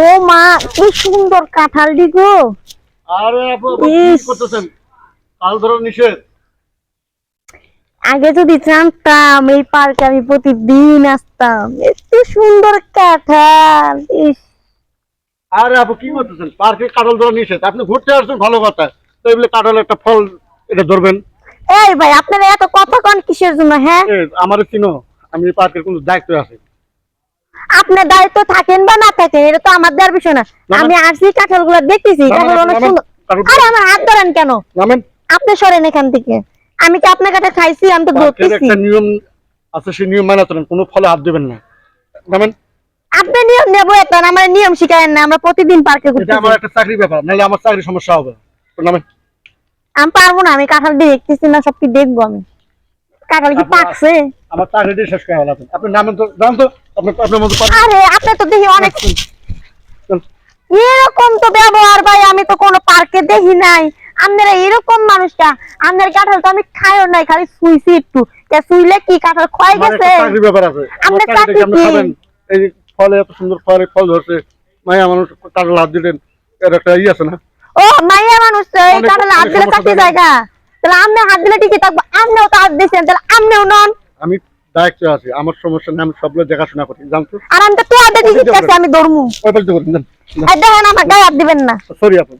ও মা কি সুন্দর কাঁঠালটি গো। আরে আপু কি। করতেছেন? কাল ধরো নিষেধ। আগে যদি জানতাম এই পার্কে আমি প্রতিদিন আসতাম। এত সুন্দর কাঁঠাল ইস। আরে আপু কি করতেছেন? পার্কে কাটল ধরা নিষেধ। আপনি ঘুরতে আসছেন ভালো কথা। তো এগুলো কাটল একটা ফল এটা ধরবেন। এই ভাই আপনারা এত কথা কন কিসের জন্য হ্যাঁ? আমারে চিনো। আমি পার্কের কোনো দায়িত্ব আছে। আপনার দায়িত্ব থাকেন বা না থাকেন এটা তো আমার দেওয়ার বিষয় না। আমি আসছি কাঁঠালগুলো দেখতেছি কাঁঠাল অনেক সুন্দর। আরে আমার হাত ধরেন কেন? আপনি সরেন এখান থেকে। আমি কি আপনার কাছে খাইছি আমি তো ধরতেছি। একটা নিয়ম আছে সেই নিয়ম মানা চলেন কোনো ফলে হাত দেবেন না। নামেন। আপনি নিয়ম নেব একটা আমার নিয়ম শিখায়েন না আমরা প্রতিদিন পার্কে এটা ঘুরতে আমার যাই। একটা চাকরি ব্যাপার নাহলে আমার চাকরি সমস্যা হবে। নামেন। আমি পারব না আমি কাঁঠাল দিয়ে দেখতেছি না সব কি দেখব আমি। কাঁঠাল কি পাকছে? আমার শেষ করে হলো। আপনি নামেন তো তো আপনি আপনার মতো আরে আপনি তো দেখি অনেক এরকম তো ব্যবহার ভাই আমি তো কোনো পার্কে দেখি নাই। আপনারা এরকম মানুষটা আপনার কাঁঠাল তো আমি খাইও নাই খালি শুইছি একটু। শুইলে কি কাঁঠাল ক্ষয় একটা গেছে? আপনার চাকরিটা কি আপনি চাকরি কি? এই ফলে এত সুন্দর ফলে ফল ধরছে। মায়া মানুষ তার লাভ দিলেন। এর একটা ই আছে না? ও মাইয়া মানুষ এই কাঁঠাল হাত দিলে চাকরি জায়গা। তাহলে আপনি হাত দিলে ঠিকই থাকব আপনিও তো হাত দিয়েছেন তাহলে আপনিও নন। আমি দায়িত্ব আছি আমার সমস্যা নেই আমি সবগুলো দেখাশোনা করি জানতো আর আমি তো তো হাতে ঠিকই আমি ধরমু। ওই বলতে আর দেখেন আমার গায়ে হাত দিবেন না। সরি আপু